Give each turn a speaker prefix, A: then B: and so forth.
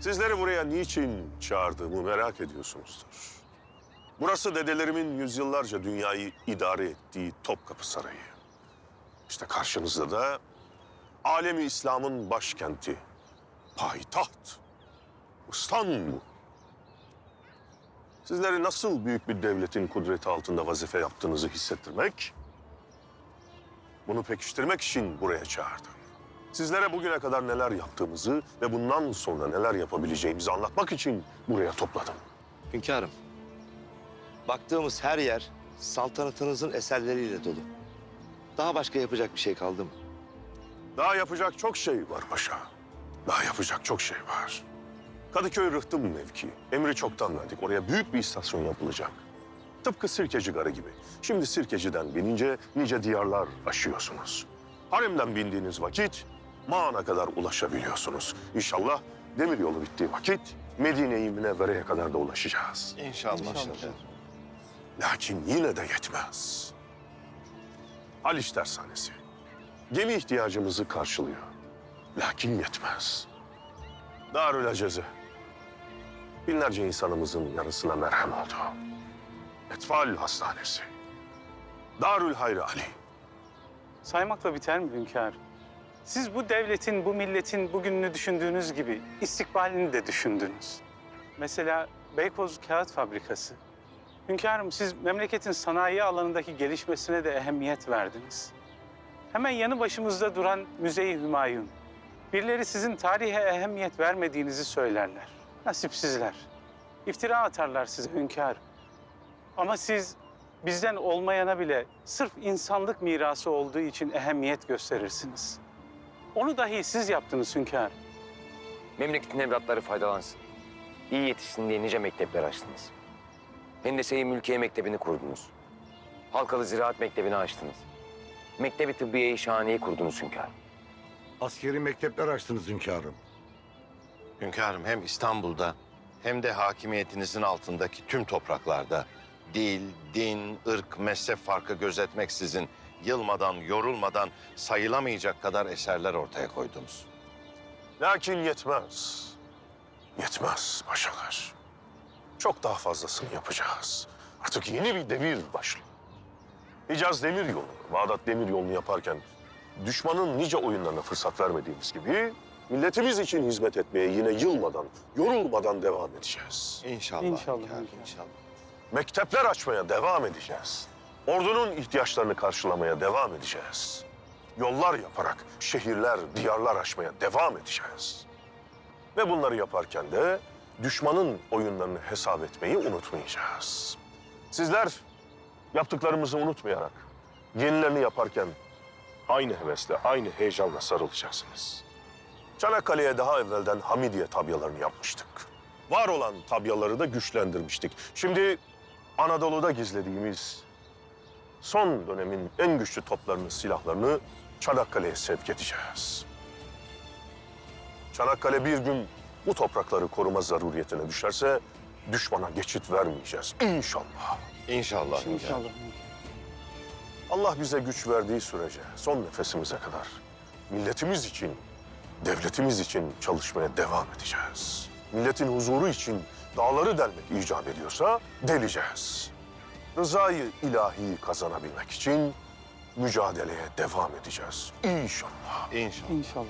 A: Sizleri buraya niçin çağırdığımı merak ediyorsunuzdur. Burası dedelerimin yüzyıllarca dünyayı idare ettiği Topkapı Sarayı. İşte karşınızda da alemi İslam'ın başkenti, payitaht, İstanbul. Sizleri nasıl büyük bir devletin kudreti altında vazife yaptığınızı hissettirmek, bunu pekiştirmek için buraya çağırdım. Sizlere bugüne kadar neler yaptığımızı ve bundan sonra neler yapabileceğimizi anlatmak için buraya topladım.
B: Hünkârım, baktığımız her yer saltanatınızın eserleriyle dolu. Daha başka yapacak bir şey kaldı mı?
A: Daha yapacak çok şey var paşa. Daha yapacak çok şey var. Kadıköy Rıhtım mevki. Emri çoktan verdik. Oraya büyük bir istasyon yapılacak. Tıpkı Sirkeci Garı gibi. Şimdi Sirkeci'den binince nice diyarlar aşıyorsunuz. Harem'den bindiğiniz vakit Mağan'a kadar ulaşabiliyorsunuz. İnşallah demir yolu bittiği vakit Medine-i Münevvere'ye kadar da ulaşacağız.
B: İnşallah.
A: Lakin yine de yetmez. Haliç Tersanesi. Gemi ihtiyacımızı karşılıyor. Lakin yetmez. Darül Aceze. Binlerce insanımızın yarısına merhem oldu. Etfal Hastanesi. Darül Hayri Ali.
C: Saymakla biter mi hünkârım? Siz bu devletin, bu milletin bugününü düşündüğünüz gibi istikbalini de düşündünüz. Mesela Beykoz Kağıt Fabrikası. Hünkârım siz memleketin sanayi alanındaki gelişmesine de ehemmiyet verdiniz. Hemen yanı başımızda duran Müze-i Hümayun. Birileri sizin tarihe ehemmiyet vermediğinizi söylerler. Nasipsizler. İftira atarlar size hünkârım. Ama siz bizden olmayana bile sırf insanlık mirası olduğu için ehemmiyet gösterirsiniz. Onu dahi siz yaptınız hünkârım.
D: Memleketin evlatları faydalansın. İyi yetişsin diye nice mektepler açtınız. Hendese-i Mülkiye Mektebi'ni kurdunuz. Halkalı Ziraat Mektebi'ni açtınız. Mektebi Tıbbiye-i Şahane'yi kurdunuz hünkârım.
E: Askeri mektepler açtınız hünkârım.
B: Hünkârım hem İstanbul'da hem de hakimiyetinizin altındaki tüm topraklarda dil, din, ırk, mezhep farkı gözetmeksizin yılmadan, yorulmadan sayılamayacak kadar eserler ortaya koydunuz.
A: Lakin yetmez. Yetmez paşalar. Çok daha fazlasını yapacağız. Artık yeni bir devir başlıyor. Hicaz Demir Yolu, Bağdat Demir Yolu'nu yaparken düşmanın nice oyunlarına fırsat vermediğimiz gibi milletimiz için hizmet etmeye yine yılmadan, yorulmadan devam edeceğiz.
B: İnşallah.
C: İnşallah,
B: hünkârım,
C: hünkârım.
B: inşallah.
A: Mektepler açmaya devam edeceğiz. Ordunun ihtiyaçlarını karşılamaya devam edeceğiz. Yollar yaparak şehirler, diyarlar açmaya devam edeceğiz. Ve bunları yaparken de düşmanın oyunlarını hesap etmeyi unutmayacağız. Sizler yaptıklarımızı unutmayarak yenilerini yaparken aynı hevesle, aynı heyecanla sarılacaksınız. Çanakkale'ye daha evvelden Hamidiye tabyalarını yapmıştık. Var olan tabyaları da güçlendirmiştik. Şimdi Anadolu'da gizlediğimiz son dönemin en güçlü toplarını, silahlarını Çanakkale'ye sevk edeceğiz. Çanakkale bir gün bu toprakları koruma zaruriyetine düşerse düşmana geçit vermeyeceğiz inşallah.
B: İnşallah.
C: İnşallah.
A: Allah bize güç verdiği sürece son nefesimize kadar milletimiz için, devletimiz için çalışmaya devam edeceğiz. Milletin huzuru için dağları delmek icap ediyorsa deleceğiz. Rızayı ilahi kazanabilmek için mücadeleye devam edeceğiz. İnşallah.
B: İnşallah.
C: İnşallah.